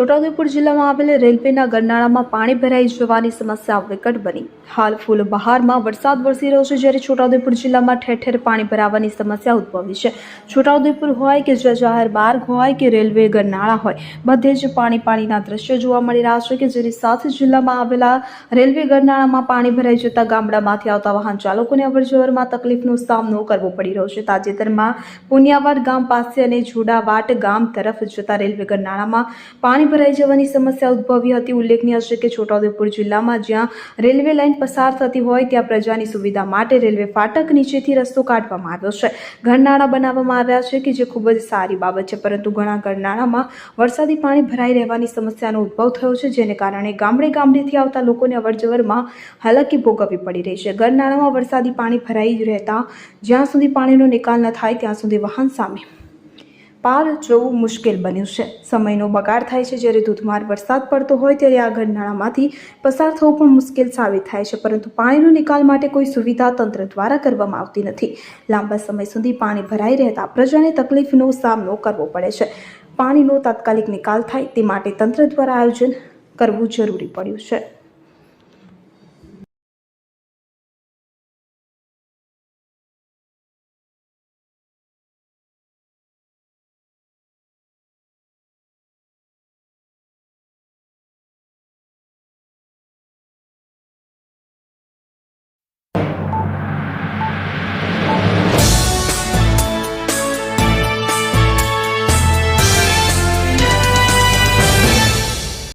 છોટાઉદેપુર જિલ્લામાં આવેલ રેલવેના ગરનાળામાં પાણી ભરાઈ જવાની સમસ્યા વિકટ બની. હાલ ફૂલ બહારમાં વરસાદ વરસી રહ્યો છે જ્યારે છોટાઉદેપુર જિલ્લામાં ઠેર ઠેર પાણી ભરાવાની સમસ્યા ઉદ્ભવી છે. છોટાઉદેપુર હોય કે જે જાહેર માર્ગ હોય કે રેલવે ગરનાળા હોય, બધે જ પાણી પાણીના દ્રશ્યો જોવા મળી રહ્યા છે કે જેની સાથે જિલ્લામાં આવેલા રેલવે ગરનાળામાં પાણી ભરાઈ જતા ગામડામાંથી આવતા વાહન ચાલકોને અવરજવરમાં તકલીફનો સામનો કરવો પડી રહ્યો છે. તાજેતરમાં પુનિયાવાડ ગામ પાસે અને જોડાવાટ ગામ તરફ જતા રેલવે ગરનાળામાં પાણી ભરાઈ જવાની સમસ્યા ઉદ્ભવી હતી. ઉલ્લેખનીય છે કે છોટાઉદેપુર જિલ્લામાં જ્યાં રેલવે લાઇન પસાર થતી હોય ત્યાં પ્રજાની સુવિધા માટે રેલવે ફાટક નીચેથી રસ્તો કાઢવામાં આવ્યો છે. ઘરનાળા બનાવવામાં આવ્યા છે કે જે ખૂબ જ સારી બાબત છે, પરંતુ ઘણા ઘરનાળામાં વરસાદી પાણી ભરાઈ રહેવાની સમસ્યાનો ઉદ્ભવ થયો છે, જેને કારણે ગામડે ગામડેથી આવતા લોકોને અવરજવરમાં હાલાકી ભોગવવી પડી રહી છે. ગરનાળામાં વરસાદી પાણી ભરાઈ રહેતા જ્યાં સુધી પાણીનો નિકાલ ન થાય, ત્યાં સુધી વાહન સામે પાર જોવું મુશ્કેલ બન્યું છે. સમયનો બગાડ થાય છે જ્યારે ધોધમાર વરસાદ પડતો હોય ત્યારે આ ગરનાળામાંથી પસાર થવું પણ મુશ્કેલ સાબિત થાય છે, પરંતુ પાણીનો નિકાલ માટે કોઈ સુવિધા તંત્ર દ્વારા કરવામાં આવતી નથી. લાંબા સમય સુધી પાણી ભરાઈ રહેતા પ્રજાને તકલીફનો સામનો કરવો પડે છે. પાણીનો તાત્કાલિક નિકાલ થાય તે માટે તંત્ર દ્વારા આયોજન કરવું જરૂરી પડ્યું છે.